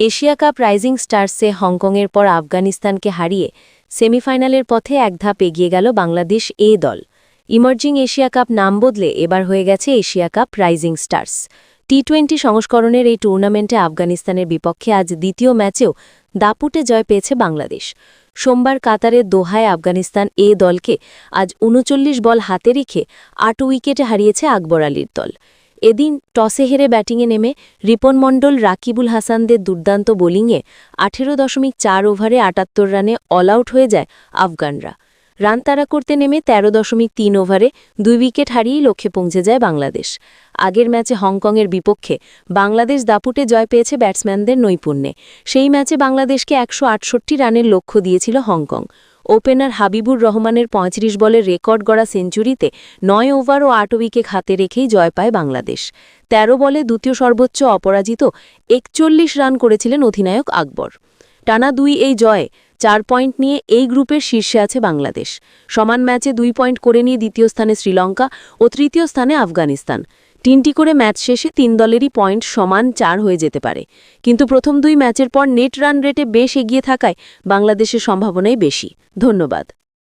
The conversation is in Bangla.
এশিয়া কাপ রাইজিং স্টার্সে হংকংয়ের পর আফগানিস্তানকে হারিয়ে সেমিফাইনালের পথে এক ধাপ এগিয়ে গেল বাংলাদেশ এ দল। ইমার্জিং এশিয়া কাপ নাম বদলে এবার হয়ে গেছে Asia cup rising stars. T twenty সংস্করণের এই টুর্নামেন্টে আফগানিস্তানের বিপক্ষে আজ দ্বিতীয় ম্যাচেও দাপুটে জয় পেয়েছে বাংলাদেশ। সোমবার কাতারের দোহায় আফগানিস্তান এ দলকে আজ উনচল্লিশ বল হাতে রেখে আট উইকেটে হারিয়েছে আকবর আলীর দল। এদিন টসে হেরে ব্যাটিংয়ে নেমে রিপন মণ্ডল, রাকিবুল হাসানদের দুর্দান্ত বোলিংয়ে আঠেরো দশমিক চার ওভারে আটাত্তর রানে অল আউট হয়ে যায় আফগানরা। রান তাড়া করতে নেমে তেরো দশমিক তিন ওভারে দুই উইকেট হারিয়েই লক্ষ্যে পৌঁছে যায় বাংলাদেশ। আগের ম্যাচে হংকংয়ের বিপক্ষে বাংলাদেশ দাপুটে জয় পেয়েছে ব্যাটসম্যানদের নৈপুণ্যে। সেই ম্যাচে বাংলাদেশকে একশো আটষট্টি রানের লক্ষ্য দিয়েছিল হংকং। ওপেনার হাবিবুর রহমানের পঁয়ত্রিশ বলের রেকর্ড গড়া সেঞ্চুরিতে নয় ওভার ও আট উইকেট হাতে রেখেই জয় পায় বাংলাদেশ। ১৩ বলে দ্বিতীয় সর্বোচ্চ অপরাজিত একচল্লিশ রান করেছিলেন অধিনায়ক আকবর। টানা দুই এই জয়ে চার পয়েন্ট নিয়ে এই গ্রুপের শীর্ষে আছে বাংলাদেশ। সমান ম্যাচে দুই পয়েন্ট করে নিয়ে দ্বিতীয় স্থানে শ্রীলঙ্কা ও তৃতীয় স্থানে আফগানিস্তান। তিনটি করে ম্যাচ শেষে তিন দলেরই পয়েন্ট সমান চার হয়ে যেতে পারে। কিন্তু প্রথম দুই ম্যাচের পর নেট রান রেটে বেশ এগিয়ে থাকায় বাংলাদেশের সম্ভাবনাই বেশি। ধন্যবাদ।